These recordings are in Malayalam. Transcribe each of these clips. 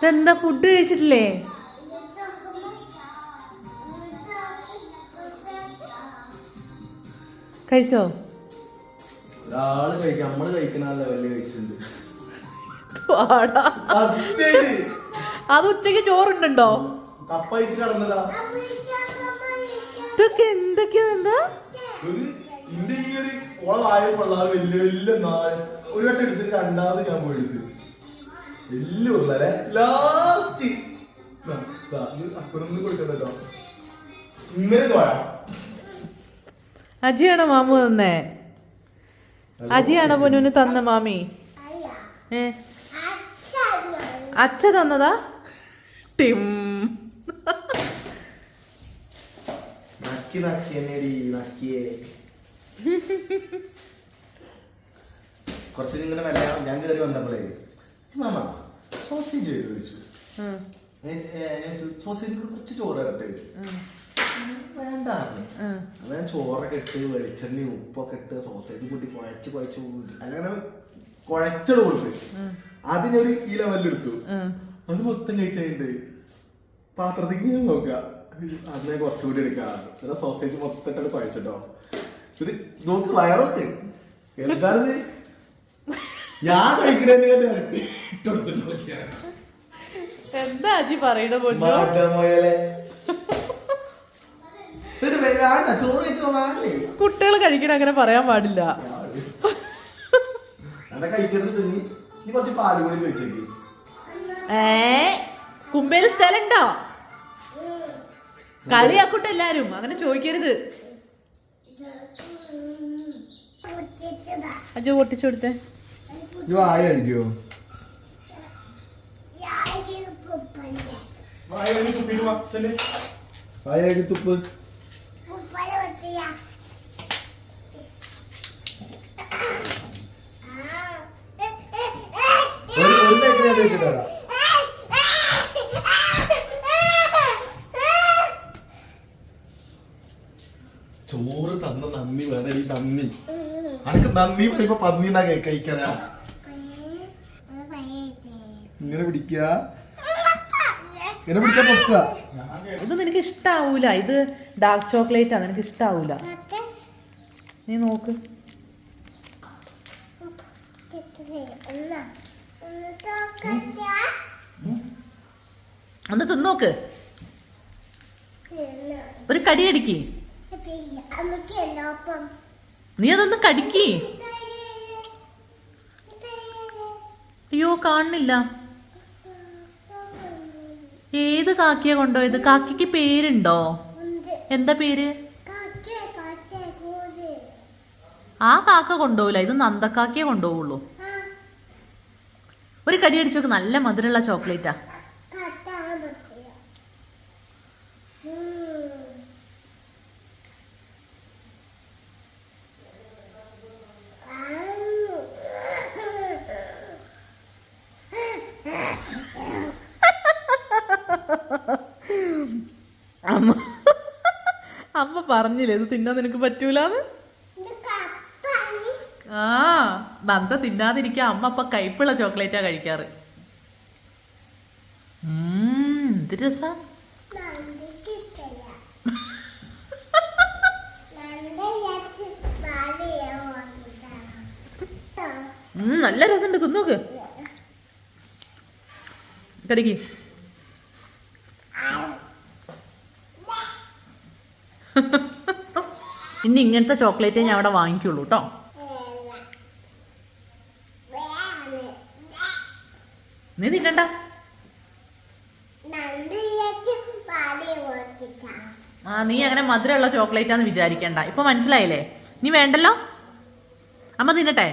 ഇതെന്താ ഫുഡ് കഴിച്ചിട്ടില്ലേ? കഴിച്ചോ? ഒരാൾ കഴിക്കാം നമ്മൾ കഴിക്കണ ലെവലിൽ കഴിച്ചിട്ടുണ്ട്. പാടാ അത് ഉച്ചയ്ക്ക് ചോറുണ്ടോ കടന്നതാ. ഇതൊക്കെ എന്തൊക്കെയാ എന്താ ഒരു ഈ ഒരു ഓളായ കൊള്ളാതെ വലിയ വലിയ നാല് ഒരു വട്ടം എടുത്തിട്ട് രണ്ടാമത് ഞാൻ പോയി എടുത്ത് വലിയ ലാസ്റ്റ് അപ്പനൊന്നും കൊടുക്കണ്ടല്ലോ ഇങ്ങനെ ഇത് വേണം അജിയാണോ മാമു തന്നേ? അജിയാണോ പൊന്നുന് തന്ന മാമി? ഏ? അച്ഛ തന്നതാ? ടിം. കുറച്ച് വില ഞാൻ കയറി വന്നപ്പോഴേ മാമ സോസേജ് ചെയ്ത് ഉം, ഞാൻ- 애, ഞാൻ സോസേജ് കുറച്ച് ചോറ് തരട്ടെ ചോദിച്ചു. ഉം, വേണ്ട. ഞാൻ ചോറൊക്കെ ഇട്ട് വെളിച്ചെണ്ണ ഉപ്പൊക്കെ ഇട്ട് സോസേജ് കൂട്ടി കുഴച്ച് കുഴച്ച് അങ്ങനെ കുഴച്ചട് കൊടുത്ത്. അതിനൊരു ഈ ഉം. അത് മൊത്തം കഴിച്ചിട്ടുണ്ട് പാത്രത്തേക്ക് ഞാൻ നോക്കാം. അതിനെ കുറച്ചുകൂടി എടുക്കാം. പിന്നെ സോസേജ് മൊത്തം ഇട്ടിട്ട് കുഴച്ചിട്ടോ. ഇത് നോക്ക് വയറൊക്കെ. എന്താണിത്? ഞാൻ കഴിക്കണേന്ന് ഇരട്ടി എന്താ അജി പറയണ പൊന്നു? കുട്ടികൾ കഴിക്കണ അങ്ങനെ പറയാൻ പാടില്ല. ഏ? കുമ്പേൽ സ്ഥലണ്ടോ? കളിയാക്കൂട്ടെ എല്ലാരും അങ്ങനെ ചോദിക്കരുത്. അജോ പൊട്ടിച്ചു കൊടുത്തേ. വായ കഴിക്കോ വായ തുപ്പ്. ചോറ് തന്ന നന്ദി വേണം ഈ നന്ദി. അനക്ക് നന്ദി പറയുമ്പോ പന്നിന്നാ കഴിക്കാനാ? ഇങ്ങനെ പിടിക്കുക. ഇത് നിനക്ക് ഇഷ്ടാവൂല. ഇത് ഡാർക്ക് ചോക്ലേറ്റ് ആ നിനക്ക് ഇഷ്ടാവൂല. നീ നോക്ക്. ഒന്ന് തിന്നോക്ക് ഒരു കടി അടിക്ക്. നീ അതൊന്ന് കടിക്ക്. അയ്യോ കാണുന്നില്ല. ഏത് കൊണ്ടോ ഇത്? കാക്കിക്ക് പേരുണ്ടോ? എന്താ പേര്? ആ കാക്ക കൊണ്ടുപോകില്ല ഇത് നന്ദക്കാക്കിയെ കൊണ്ടുപോകുള്ളൂ ഒരു കടി അടിച്ചോക്ക് നല്ല മധുരമുള്ള ചോക്ലേറ്റാ. അമ്മ അമ്മ പറഞ്ഞില്ലേ ഇത് തിന്നാൻ നിനക്ക് പറ്റൂലെന്ന്? ആ നന്ദ തിന്നാതിരിക്കാൻ അമ്മ അപ്പൊ കയ്പുള്ള ചോക്ലേറ്റാ കഴിക്കാറ്. എന്ത് രസം. നല്ല രസമുണ്ട് തിന്നോക്ക്. കടിക്ക്. ഇനി ഇങ്ങനത്തെ ചോക്ലേറ്റേ ഞാൻ അവിടെ വാങ്ങിക്കുള്ളൂ കേട്ടോ നീ തിന്നണ്ട? ആ നീ അങ്ങനെ മധുരമുള്ള ചോക്ലേറ്റാന്ന് വിചാരിക്കണ്ട. ഇപ്പൊ മനസ്സിലായില്ലേ? നീ വേണ്ടല്ലോ? അമ്മ തിന്നട്ടെ?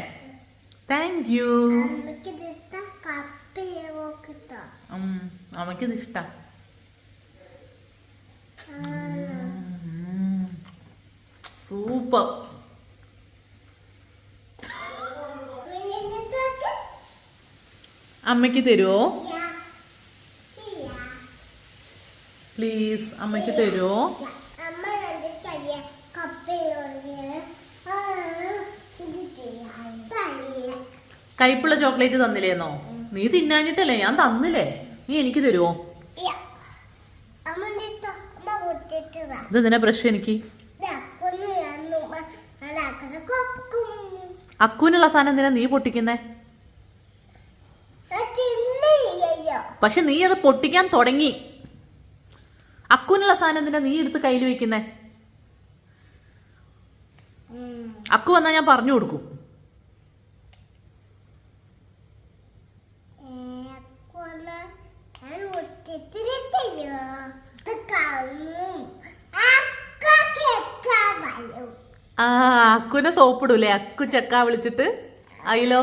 താങ്ക് യു അമ്മക്കിത് ഇഷ്ട സൂപ്പർ അമ്മയ്ക്ക് തരുമോ പ്ലീസ് അമ്മയ്ക്ക് തരുമോ കൈപ്പുള്ള ചോക്ലേറ്റ് തന്നില്ലേന്നോ നീ തിന്നാഞ്ഞിട്ടല്ലേ ഞാൻ തന്നില്ലേ നീ എനിക്ക് തരുമോ. ഇത് നിന്നെ ബ്രഷ് എനിക്ക് ദാ, ഒന്ന് രണ്ടും മൂന്ന് നാലാക്കത് കൊക്കും. അക്കുവിനുള്ള സാധനം എന്തിനാ നീ പൊട്ടിക്കുന്നേ. പക്ഷെ നീ അത് പൊട്ടിക്കാൻ തുടങ്ങി. അക്കുവിനുള്ള സാധനം എന്തിനാ നീ എടുത്ത് കയ്യിൽ വെക്കുന്നേ? അക്കു വന്നാ ഞാൻ പറഞ്ഞു കൊടുക്കും. കാണും. ആ അക്കുവിനെ സോപ്പിടൂലേ? അക്കു ചെക്ക വിളിച്ചിട്ട്. അയിലോ.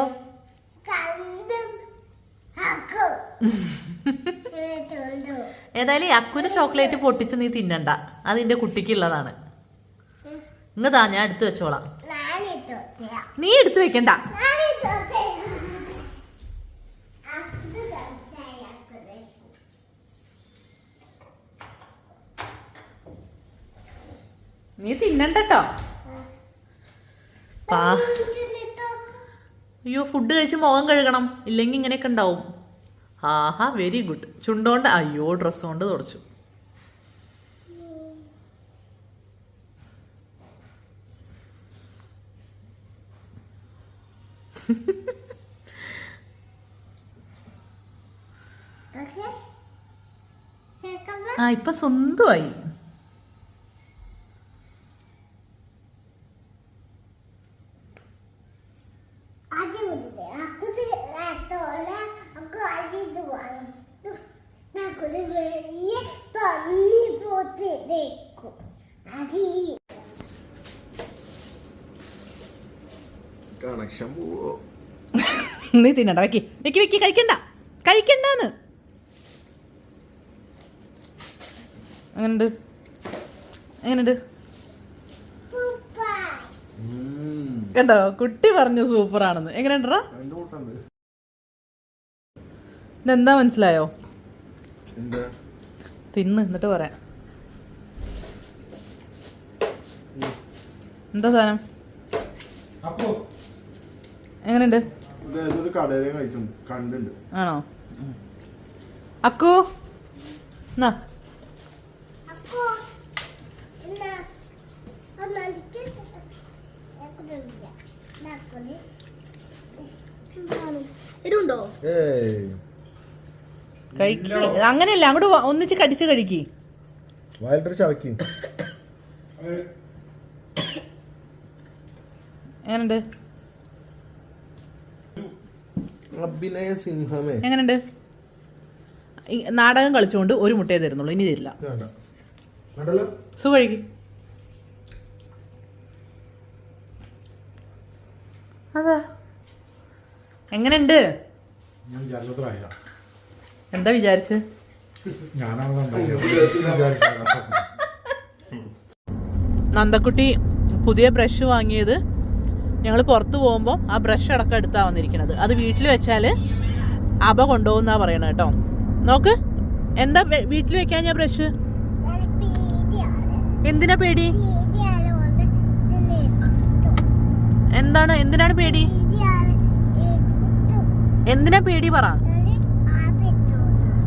ഏതായാലും ഈ ചോക്ലേറ്റ് പൊട്ടിച്ച് നീ തിന്നണ്ട. അത് നിന്റെ കുട്ടിക്കുള്ളതാണ്. ഇങ്ങതാ ഞാൻ എടുത്തു വെച്ചോളാം. നീ എടുത്തു വെക്കണ്ട. നീ തിന്നണ്ടട്ടോ. പാ. അയ്യോ ഫുഡ് കഴിച്ച് മുഖം കഴുകണം. ഇല്ലെങ്കിൽ ഇങ്ങനെയൊക്കെ ഉണ്ടാവും. ആഹാ വെരി ഗുഡ് ചുണ്ടോണ്ട് അയ്യോ ഡ്രസ്സ് കൊണ്ട് തുടച്ചു. ആ ഇപ്പൊ സ്വന്തമായി അടിയുണ്ട്. അക്കുത് നേരത്തോടെ അക്കു അടിയത് വേണം. അക്കുത് വലിയ പന്നി ഇതേക്കും. അടി. കണക്ഷൻ പോവോ. നീ തിന്നണ്ട വെക്കി. വെക്കി വെക്കി കഴിക്കണ്ട. കഴിക്കണ്ടെന്ന്. എങ്ങനുണ്ട് എങ്ങനുണ്ട് പൂപ്പായ്. കേട്ടോ കുട്ടി പറഞ്ഞു സൂപ്പറാണെന്ന്. എങ്ങനെയുണ്ടോ രണ്ട് കൂട്ടുണ്ട് ഇതെന്താ മനസ്സിലായോ? എന്താ? തിന്ന് എന്നിട്ട് പറയാം. എന്താ സാധനം? അപ്പോ. എങ്ങനെയുണ്ട്? ആണോ? അക്കു എന്നാ? അങ്ങനെയല്ല അങ്ങോട്ട് ഒന്നിച്ച് കടിച്ച് കഴിക്കേ. വയലിട്ടൊരു ചവക്കി എങ്ങനെയുണ്ട്? അഭിനയ സിംഹമേ. എങ്ങനെയുണ്ട്? ഈ നാടകം കളിച്ചുകൊണ്ട് ഒരു മുട്ടയെ തരുന്നുള്ളൂ. ഇനി തരില്ല. വേണ്ട. വേണ്ടല്ലോ? സു കഴിക്ക് അതാ. എങ്ങനെയുണ്ട്? എന്താ വിചാരിച്ച്? നന്ദക്കുട്ടി പുതിയ ബ്രഷ് വാങ്ങിയത് ഞങ്ങൾ പുറത്ത് പോകുമ്പോൾ ആ ബ്രഷ് അടക്കം എടുത്താ വന്നിരിക്കുന്നത്. അത് വീട്ടിൽ വെച്ചാൽ അബ കൊണ്ടുപോകുന്നാ പറയണത് കേട്ടോ. നോക്ക് എന്താ വീട്ടിൽ വെക്കാൻ ഞാൻ ബ്രഷ്. എന്തിനാ പേടി? എന്താണ് എന്തിനാണ് പേടി? എന്തിനാ പേടി പറ.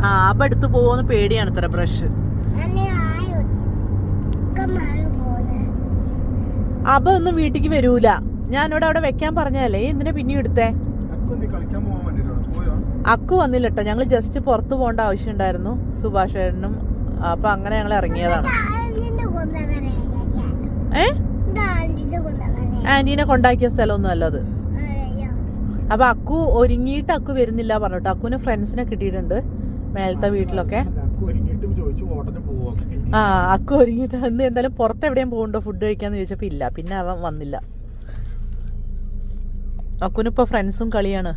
ആ അബ എടുത്ത് പോകുന്ന പേടിയാണ് ഇത്ര ബ്രഷ് അപ്പൊ ഒന്നും വീട്ടിക്ക് വരൂല. ഞാനിവിടെ അവിടെ വെക്കാൻ പറഞ്ഞല്ലേ എന്തിനാ പിന്നെ എടുത്തേ? അക്കു കളിക്കാൻ പോകാൻ വേണ്ടിട്ടാണ് പോയോ? അക്കു വന്നില്ല കേട്ടോ ഞങ്ങൾ ജസ്റ്റ് പുറത്തു പോകേണ്ട ആവശ്യം ഉണ്ടായിരുന്നു സുഭാഷ് അപ്പൊ അങ്ങനെ ഞങ്ങൾ ഇറങ്ങിയതാണ്. ഏ? ആന്റീനെ കൊണ്ടാക്കിയ സ്ഥലമൊന്നും അല്ല അത്. അപ്പൊ അക്കു ഒരുങ്ങിയിട്ട് അക്കു വരുന്നില്ല പറഞ്ഞോട്ടോ. അക്കുവിന് ഫ്രണ്ട്സിനെ കിട്ടിയിട്ടുണ്ട് മേലത്തെ വീട്ടിലൊക്കെ. ആ അക്കു ഒരുങ്ങിയിട്ട് ഇന്ന് എന്തായാലും പുറത്ത് എവിടെയും പോകണ്ടോ? ഫുഡ് കഴിക്കാന്ന് ചോദിച്ചപ്പോ ഇല്ല. പിന്നെ അവൻ വന്നില്ല. അക്കുനിപ്പോ ഫ്രണ്ട്സും കളിയാണ്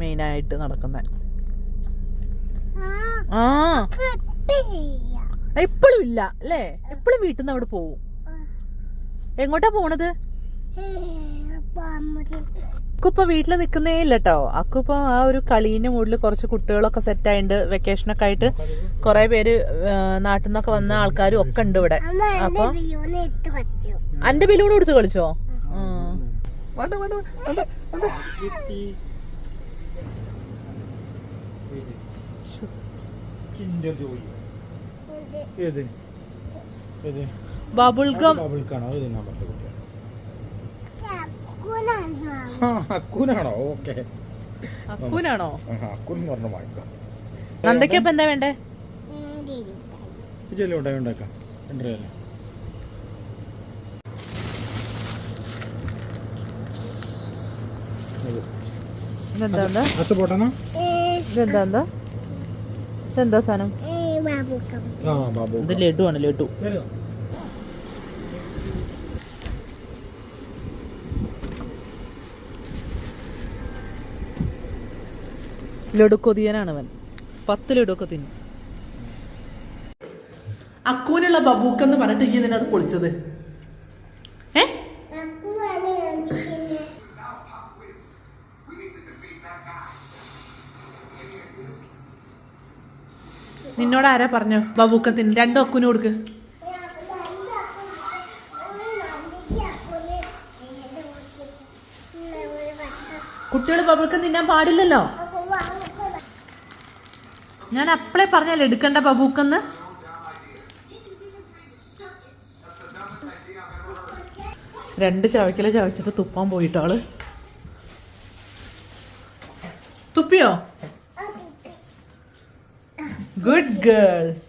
മെയിനായിട്ട് നടക്കുന്നത് ആ, എപ്പോഴും ഇല്ല അല്ലേ? എപ്പോഴും വീട്ടിൽ നിന്ന് അവിടെ പോവും. എങ്ങോട്ടാ പോണത്? അക്കുപ്പ വീട്ടിൽ നിൽക്കുന്നേ ഇല്ല കേട്ടോ അക്കുപ്പ ആ ഒരു കളീന്റെ മുകളിൽ കുറച്ച് കുട്ടികളൊക്കെ സെറ്റ് ആയിട്ടുണ്ട് വെക്കേഷനൊക്കെ ആയിട്ട് കുറെ പേര് നാട്ടിൽ നിന്നൊക്കെ വന്ന ആൾക്കാരും ഒക്കെ ഉണ്ട് ഇവിടെ. എന്റെ അപ്പൊ അന്റെ ബലൂൺ കൊടുത്ത് കളിച്ചോ. വേണ്ട വേണ്ട വേണ്ട വേണ്ട. കിൻഡർ ജോയി ഏത്? ഏത്? ബബിൾക്കാണോ? അക്കൂനാണോ. ഓക്കെ. അക്കൂനാണോ? പറഞ്ഞ നന്ദയ്ക്കപ്പം എന്താ വേണ്ടേ? ഉണ്ടായി ഉണ്ടാക്കാം? രണ്ടരയല്ലേ ഇതെന്താ സാധനം? ഇത് ലഡു. ആണ് ലഡു ലഡു കൊതിയനാണ് അവൻ. പത്ത് ലഡു ഒക്കെ തിന്നു. അക്കൂനുള്ള ബബൂക്കെന്ന് പറഞ്ഞിട്ട് ഇങ്ങനെ ഇതിനകത്ത് പൊളിച്ചത്. നിന്നോട് ആരാ പറഞ്ഞു? ബബൂക്കത്തിന്. രണ്ടും അക്കുന് കൊടുക്ക്. കുട്ടികൾ ബബിൾക്ക് തിന്നാൻ പാടില്ലല്ലോ? ഞാൻ അപ്പളേ പറഞ്ഞല്ലോ എടുക്കണ്ട ബബൂക്കെന്ന്. രണ്ട് ചവയ്ക്കല ചവച്ചിട്ട് തുപ്പാൻ പോയിട്ടാൾ Good girl.